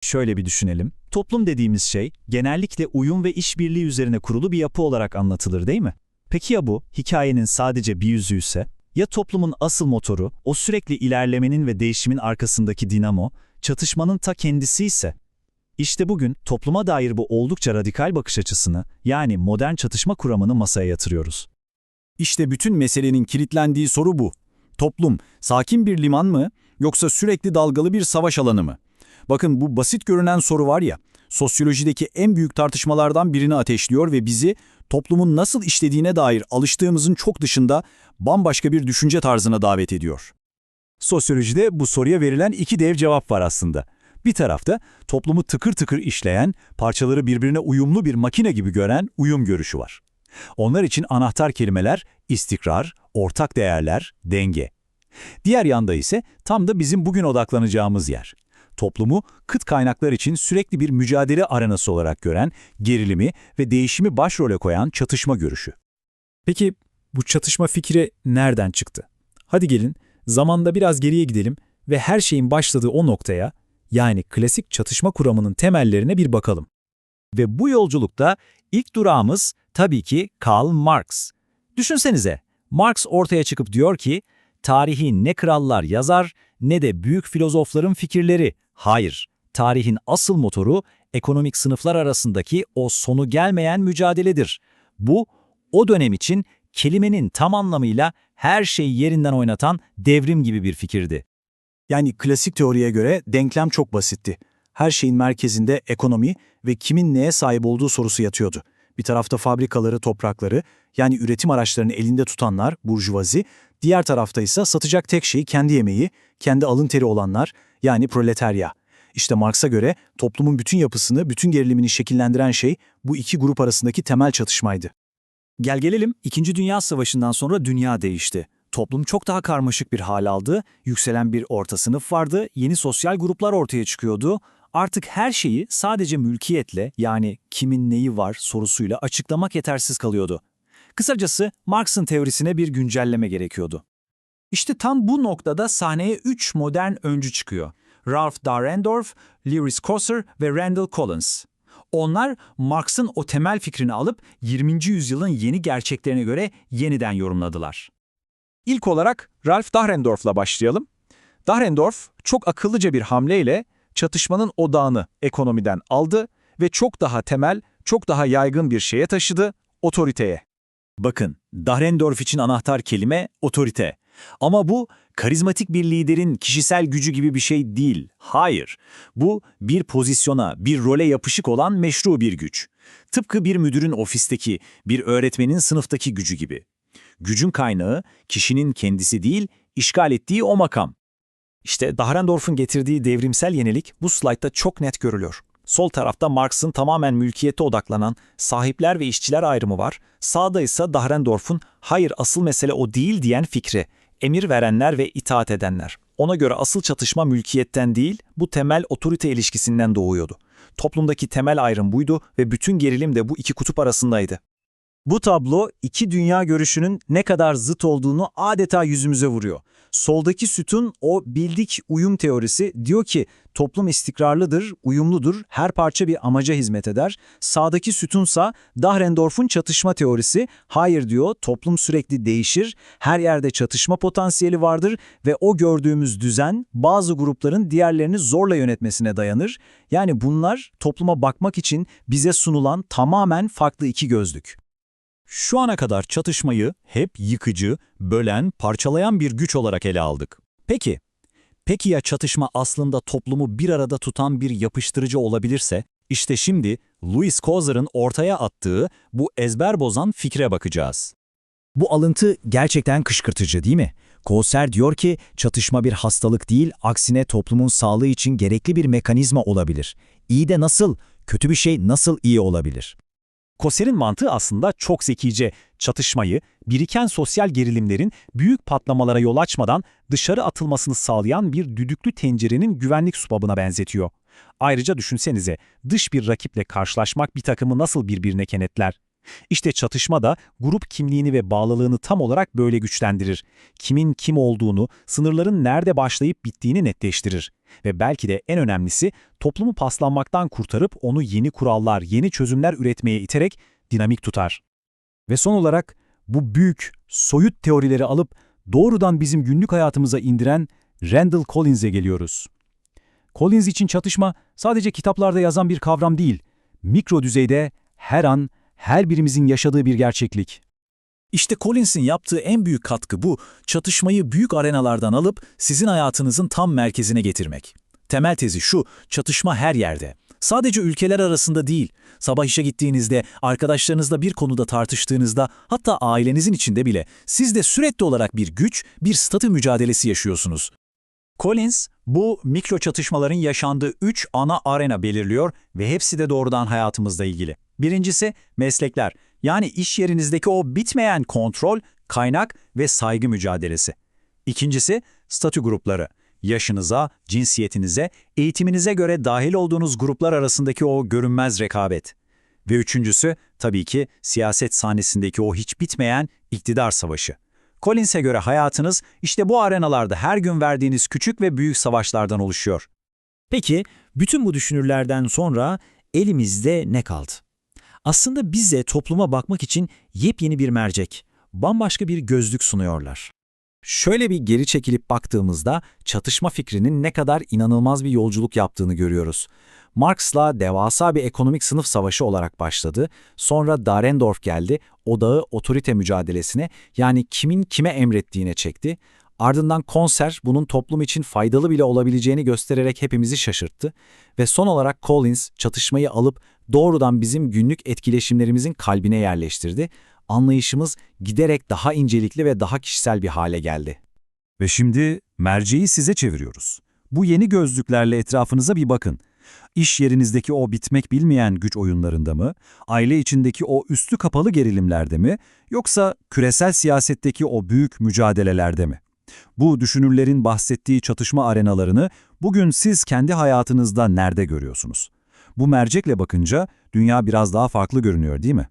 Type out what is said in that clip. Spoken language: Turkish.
Şöyle bir düşünelim. Toplum dediğimiz şey genellikle uyum ve işbirliği üzerine kurulu bir yapı olarak anlatılır değil mi? Peki ya bu hikayenin sadece bir yüzüyse? Ya toplumun asıl motoru, o sürekli ilerlemenin ve değişimin arkasındaki dinamo, çatışmanın ta kendisi ise? İşte bugün topluma dair bu oldukça radikal bakış açısını, yani modern çatışma kuramını masaya yatırıyoruz. İşte bütün meselenin kilitlendiği soru bu. Toplum, sakin bir liman mı yoksa sürekli dalgalı bir savaş alanı mı? Bakın bu basit görünen soru var ya, sosyolojideki en büyük tartışmalardan birini ateşliyor ve bizi toplumun nasıl işlediğine dair alıştığımızın çok dışında bambaşka bir düşünce tarzına davet ediyor. Sosyolojide bu soruya verilen iki dev cevap var aslında. Bir tarafta toplumu tıkır tıkır işleyen, parçaları birbirine uyumlu bir makine gibi gören uyum görüşü var. Onlar için anahtar kelimeler istikrar, ortak değerler, denge. Diğer yanda ise tam da bizim bugün odaklanacağımız yer. Toplumu kıt kaynaklar için sürekli bir mücadele arenası olarak gören, gerilimi ve değişimi başrole koyan çatışma görüşü. Peki bu çatışma fikri nereden çıktı? Hadi gelin zamanda biraz geriye gidelim ve her şeyin başladığı o noktaya, yani klasik çatışma kuramının temellerine bir bakalım. Ve bu yolculukta ilk durağımız tabii ki Karl Marx. Düşünsenize, Marx ortaya çıkıp diyor ki, tarihi ne krallar yazar ne de büyük filozofların fikirleri. Hayır, tarihin asıl motoru ekonomik sınıflar arasındaki o sonu gelmeyen mücadeledir. Bu, o dönem için kelimenin tam anlamıyla her şeyi yerinden oynatan devrim gibi bir fikirdi. Yani klasik teoriye göre denklem çok basitti. Her şeyin merkezinde ekonomi ve kimin neye sahip olduğu sorusu yatıyordu. Bir tarafta fabrikaları, toprakları, yani üretim araçlarını elinde tutanlar, burjuvazi, diğer tarafta ise satacak tek şey kendi yemeği, kendi alın teri olanlar, yani proletarya. İşte Marx'a göre toplumun bütün yapısını, bütün gerilimini şekillendiren şey bu iki grup arasındaki temel çatışmaydı. Gel gelelim, İkinci Dünya Savaşı'ndan sonra dünya değişti. Toplum çok daha karmaşık bir hal aldı, yükselen bir orta sınıf vardı, yeni sosyal gruplar ortaya çıkıyordu. Artık her şeyi sadece mülkiyetle yani kimin neyi var sorusuyla açıklamak yetersiz kalıyordu. Kısacası Marx'ın teorisine bir güncelleme gerekiyordu. İşte tam bu noktada sahneye üç modern öncü çıkıyor. Ralph Dahrendorf, Lewis Coser ve Randall Collins. Onlar Marx'ın o temel fikrini alıp 20. yüzyılın yeni gerçeklerine göre yeniden yorumladılar. İlk olarak Ralph Dahrendorf'la başlayalım. Dahrendorf çok akıllıca bir hamleyle çatışmanın odağını ekonomiden aldı ve çok daha temel, çok daha yaygın bir şeye taşıdı, otoriteye. Bakın, Dahrendorf için anahtar kelime otorite. Ama bu karizmatik bir liderin kişisel gücü gibi bir şey değil. Hayır. Bu bir pozisyona, bir role yapışık olan meşru bir güç. Tıpkı bir müdürün ofisteki, bir öğretmenin sınıftaki gücü gibi. Gücün kaynağı kişinin kendisi değil, işgal ettiği o makam. İşte Dahrendorf'un getirdiği devrimsel yenilik bu slaytta çok net görülüyor. Sol tarafta Marx'ın tamamen mülkiyete odaklanan sahipler ve işçiler ayrımı var. Sağda ise Dahrendorf'un hayır asıl mesele o değil diyen fikri. Emir verenler ve itaat edenler. Ona göre asıl çatışma mülkiyetten değil, bu temel otorite ilişkisinden doğuyordu. Toplumdaki temel ayrım buydu ve bütün gerilim de bu iki kutup arasındaydı. Bu tablo iki dünya görüşünün ne kadar zıt olduğunu adeta yüzümüze vuruyor. Soldaki sütun o bildik uyum teorisi diyor ki toplum istikrarlıdır, uyumludur, her parça bir amaca hizmet eder. Sağdaki sütunsa Dahrendorf'un çatışma teorisi hayır diyor toplum sürekli değişir, her yerde çatışma potansiyeli vardır ve o gördüğümüz düzen bazı grupların diğerlerini zorla yönetmesine dayanır. Yani bunlar topluma bakmak için bize sunulan tamamen farklı iki gözlük. Şu ana kadar çatışmayı hep yıkıcı, bölen, parçalayan bir güç olarak ele aldık. Peki, peki ya çatışma aslında toplumu bir arada tutan bir yapıştırıcı olabilirse? İşte şimdi Louis Kozer'ın ortaya attığı bu ezber bozan fikre bakacağız. Bu alıntı gerçekten kışkırtıcı değil mi? Koser diyor ki çatışma bir hastalık değil, aksine toplumun sağlığı için gerekli bir mekanizma olabilir. İyi de nasıl, kötü bir şey nasıl iyi olabilir? Koser'in mantığı aslında çok zekice. Çatışmayı, biriken sosyal gerilimlerin büyük patlamalara yol açmadan dışarı atılmasını sağlayan bir düdüklü tencerenin güvenlik subabına benzetiyor. Ayrıca düşünsenize, dış bir rakiple karşılaşmak bir takımı nasıl birbirine kenetler? İşte çatışma da grup kimliğini ve bağlılığını tam olarak böyle güçlendirir. Kimin kim olduğunu, sınırların nerede başlayıp bittiğini netleştirir. Ve belki de en önemlisi toplumu paslanmaktan kurtarıp onu yeni kurallar, yeni çözümler üretmeye iterek dinamik tutar. Ve son olarak bu büyük, soyut teorileri alıp doğrudan bizim günlük hayatımıza indiren Randall Collins'e geliyoruz. Collins için çatışma sadece kitaplarda yazan bir kavram değil, mikro düzeyde her an, her birimizin yaşadığı bir gerçeklik. İşte Collins'in yaptığı en büyük katkı bu, çatışmayı büyük arenalardan alıp sizin hayatınızın tam merkezine getirmek. Temel tezi şu, çatışma her yerde. Sadece ülkeler arasında değil, sabah işe gittiğinizde, arkadaşlarınızla bir konuda tartıştığınızda, hatta ailenizin içinde bile siz de sürekli olarak bir güç, bir statü mücadelesi yaşıyorsunuz. Collins, bu mikro çatışmaların yaşandığı üç ana arena belirliyor ve hepsi de doğrudan hayatımızla ilgili. Birincisi meslekler, yani iş yerinizdeki o bitmeyen kontrol, kaynak ve saygı mücadelesi. İkincisi statü grupları, yaşınıza, cinsiyetinize, eğitiminize göre dahil olduğunuz gruplar arasındaki o görünmez rekabet. Ve üçüncüsü tabii ki siyaset sahnesindeki o hiç bitmeyen iktidar savaşı. Collins'e göre hayatınız işte bu arenalarda her gün verdiğiniz küçük ve büyük savaşlardan oluşuyor. Peki, bütün bu düşünürlerden sonra elimizde ne kaldı? Aslında bize topluma bakmak için yepyeni bir mercek, bambaşka bir gözlük sunuyorlar. Şöyle bir geri çekilip baktığımızda çatışma fikrinin ne kadar inanılmaz bir yolculuk yaptığını görüyoruz. Marx'la devasa bir ekonomik sınıf savaşı olarak başladı. Sonra Dahrendorf geldi, odağı otorite mücadelesine yani kimin kime emrettiğine çekti. Ardından konser bunun toplum için faydalı bile olabileceğini göstererek hepimizi şaşırttı. Ve son olarak Collins çatışmayı alıp doğrudan bizim günlük etkileşimlerimizin kalbine yerleştirdi. Anlayışımız giderek daha incelikli ve daha kişisel bir hale geldi. Ve şimdi merceği size çeviriyoruz. Bu yeni gözlüklerle etrafınıza bir bakın. İş yerinizdeki o bitmek bilmeyen güç oyunlarında mı, aile içindeki o üstü kapalı gerilimlerde mi, yoksa küresel siyasetteki o büyük mücadelelerde mi? Bu düşünürlerin bahsettiği çatışma arenalarını bugün siz kendi hayatınızda nerede görüyorsunuz? Bu mercekle bakınca dünya biraz daha farklı görünüyor değil mi?